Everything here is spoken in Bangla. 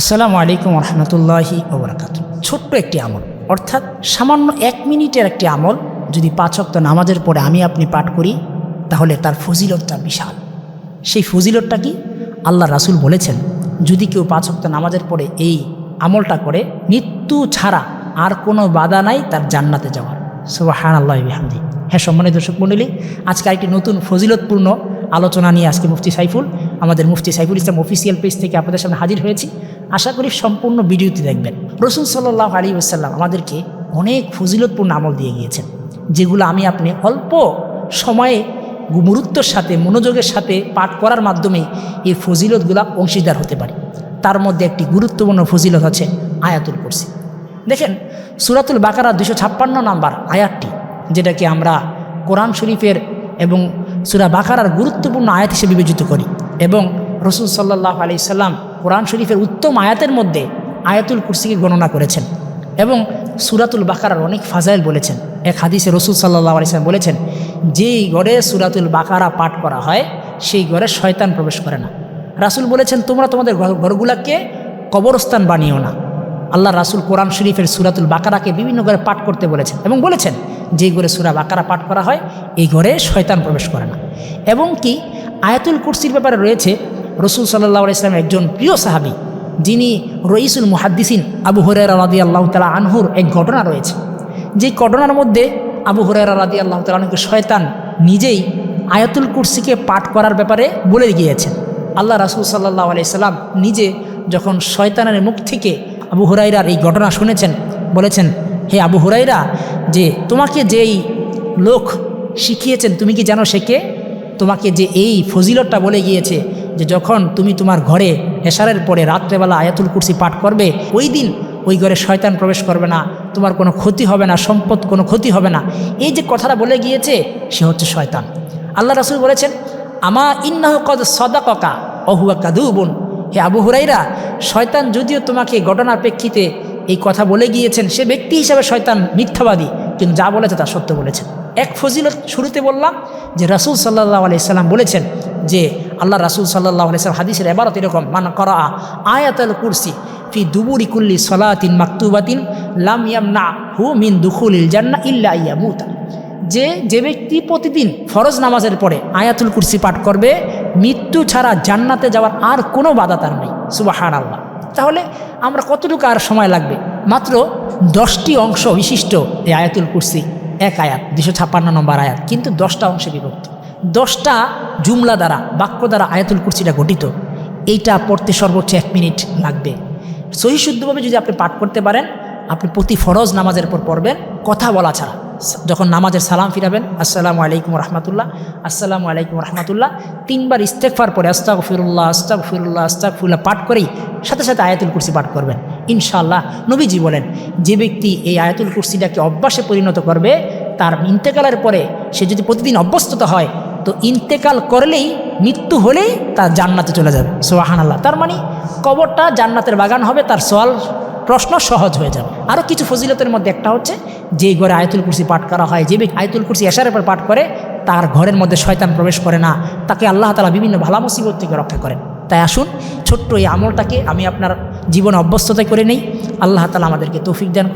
আসসালামু আলাইকুম রহমতুল্লাহি ওবরাকাত ছোট্ট একটি আমল, অর্থাৎ সামান্য এক মিনিটের একটি আমল, যদি পাঁচক্ত নামাজের পরে আমি আপনি পাঠ করি, তাহলে তার ফজিলতটা বিশাল। সেই ফজিলতটা কি? আল্লাহ রাসুল বলেছেন, যদি কেউ পাঁচক্ত নামাজের পরে এই আমলটা করে, মৃত্যু ছাড়া আর কোনো বাধা নাই তার জান্নাতে যাওয়ার। সুবাহান আল্লাহ বিহামদি। হ্যাঁ সম্মানিত দর্শক মণ্ডলী, আজকে আরেকটি নতুন ফজিলতপূর্ণ আলোচনা নিয়ে আজকে মুফতি সাইফুল, আমাদের মুফতি সাইফুল ইসলাম অফিসিয়াল পেজ থেকে আপনাদের সামনে হাজির হয়েছি। আশা করি সম্পূর্ণ ভিডিওটি দেখবেন। রসুল সাল্লাহ আলী আসাল্লাম আমাদেরকে অনেক ফজিলতপূর্ণ আমল দিয়ে গিয়েছেন, যেগুলো আমি আপনি অল্প সময়ে গুরুত্বর সাথে, মনোযোগের সাথে পাঠ করার মাধ্যমে এই ফজিলতগুলো অংশীদার হতে পারি। তার মধ্যে একটি গুরুত্বপূর্ণ ফজিলত আছে আয়াতুল কুরসি। দেখেন, সুরাতুল বাকারা দুশো ছাপ্পান্ন নাম্বার আয়াতটি, যেটাকে আমরা কোরআন শরীফের এবং সুরা বাকারার গুরুত্বপূর্ণ আয়াত হিসেবে বিবেচিত করি এবং রসুল সাল্লাহ আলি সাল্লাম কোরআন শরীফের উত্তম আয়াতের মধ্যে আয়াতুল কুরসিকে গণনা করেছেন এবং সুরাতুল বাকারার অনেক ফাজাইল বলেছেন। এক হাদিসে রসুল সাল্লাহ আলি বলেছেন, যেই গড়ে সুরাতুল বাকারা পাঠ করা হয়, সেই ঘরে শয়তান প্রবেশ করে না। রাসুল বলেছেন, তোমরা তোমাদের ঘর- ঘরগুলাকে কবরস্থান বানিও না। আল্লাহ রাসুল কোরআন শরীফের সুরাতুল বাকারাকে বিভিন্ন ঘরে পাঠ করতে বলেছেন এবং বলেছেন, যেই ঘরে সুরা বাকারা পাঠ করা হয়, এই ঘরে শয়তান প্রবেশ করে না। এবং কি আয়াতুল কুরসির ব্যাপারে রয়েছে রসুল সাল্লাহ ইসলামের একজন প্রিয় সাহাবি, যিনি রইসুল মুহাদ্দিসিন আবু হরেরা রাদি আল্লাহ তালা আনহুর এক ঘটনা রয়েছে। যে ঘটনার মধ্যে আবু হরেরা রাদি আল্লাহ তালা আনহুকে শয়তান নিজেই আয়াতুল কুরসিকে পাঠ করার ব্যাপারে বলে গিয়েছেন। আল্লাহ রাসুল সাল্লাহ আলাইসাল্লাম নিজে যখন শয়তানের মুখ থেকে আবু হুরাইরার এই ঘটনা শুনেছেন, বলেছেন, হে আবু হুরাইরা যে তোমাকে যেই লোক শিখিয়েছেন, তুমি কি জানো কে? তোমাকে যে এই ফজিলতটা বলে গিয়েছে যে যখন তুমি তোমার ঘরে এশারের পরে রাত্রেবেলা আয়াতুল কুরসি পাঠ করবে, ওই দিন ওই ঘরে শয়তান প্রবেশ করবে না, তোমার কোনো ক্ষতি হবে না, সম্পদ কোনো ক্ষতি হবে না। এই যে কথাটা বলে গিয়েছে, সে হচ্ছে শয়তান। আল্লাহ রাসুল বলেছেন, আমা ইন্নাহ কদ সদাকা অহুয়া কাদুবুন। হে আবু হুরাইরা, শয়তান যদিও তোমাকে ঘটনার প্রেক্ষিতে এই কথা বলে গিয়েছেন, সে ব্যক্তি হিসাবে শয়তান মিথ্যাবাদী, কিন্তু যা বলেছে তা সত্য বলেছেন। এক ফজিলত শুরুতে বললাম যে রাসুল সাল্লাহ আলাইসাল্লাম বলেছেন যে আল্লাহ রাসুল সাল্লাহ আলাইসাল্লাম হাদিসের এবারত এরকম, মান করা আয়াতাল কুরসি ফি দুবুরি কুল্লি সলাতিন মাকতুবাতিন লাম ইয়াম না হু মিন দুখুলিল জান্না ইল্লা ইয়ামুতা। যে যে ব্যক্তি প্রতিদিন ফরজ নামাজের পরে আয়াতুল কুরসি পাঠ করবে, মৃত্যু ছাড়া জান্নাতে যাওয়ার আর কোনো বাধা তার নেই। সুবাহান আল্লাহ তাহলে আমরা কতটুকু আর সময় লাগবে? মাত্র দশটি অংশ বিশিষ্ট এই আয়াতুল কুরসি, এক আয়াত দুশো ছাপ্পান্ন নম্বর আয়াত, কিন্তু দশটা অংশে বিভক্ত। দশটা জুমলা দ্বারা, বাক্য দ্বারা আয়াতুল কুরসিটা গঠিত। এইটা পড়তে সর্বোচ্চ এক মিনিট লাগবে। সহি শুদ্ধভাবে যদি আপনি পাঠ করতে পারেন, আপনি প্রতি ফরজ নামাজের পর পড়বেন, কথা বলা ছাড়া। যখন নামাজের সালাম ফিরাবেন, আসসালামু আলাইকুম রহমতুল্লাহ, আসসালামু আলাইকুম রহমতুল্লাহ, তিনবার ইস্তেকফার পরে আস্তাক ফিরুল্লাহ আস্তাক ফিরুল্লাহ আস্তাক ফিরুল্লাহ পাঠ করেই সাথে সাথে আয়াতুল কুরসি পাঠ করবেন। ইনশাআল্লাহ নবীজি বলেন, যে ব্যক্তি এই আয়াতুল কুরসিটাকে অভ্যাসে পরিণত করবে, তার ইন্তেকালের পরে সে যদি প্রতিদিন অভ্যস্ততা হয় তো ইন্তেকাল করলেই মৃত্যু হলেই তার জান্নাতে চলে যাবে। সোহান আল্লাহ তার মানে কবরটা জান্নাতের বাগান হবে, তার সওয়াল প্রশ্ন সহজ হয়ে যাবে। আরও কিছু ফজিলতের মধ্যে একটা হচ্ছে যে ঘরে আয়তুল কুরসি পাঠ করা হয়, যে আয়তুল কুরসি এশারের পর পাঠ করে, তার ঘরের মধ্যে শয়তান প্রবেশ করে না। তাকে আল্লাহ তালা বিভিন্ন ভালা মুসিবত থেকে রক্ষা করেন। তাই আসুন, ছোট্ট এই আমলটাকে আমি আপনার জীবনে অভ্যস্ততা করে নেই। আল্লাহ তালা আমাদেরকে তৌফিক দান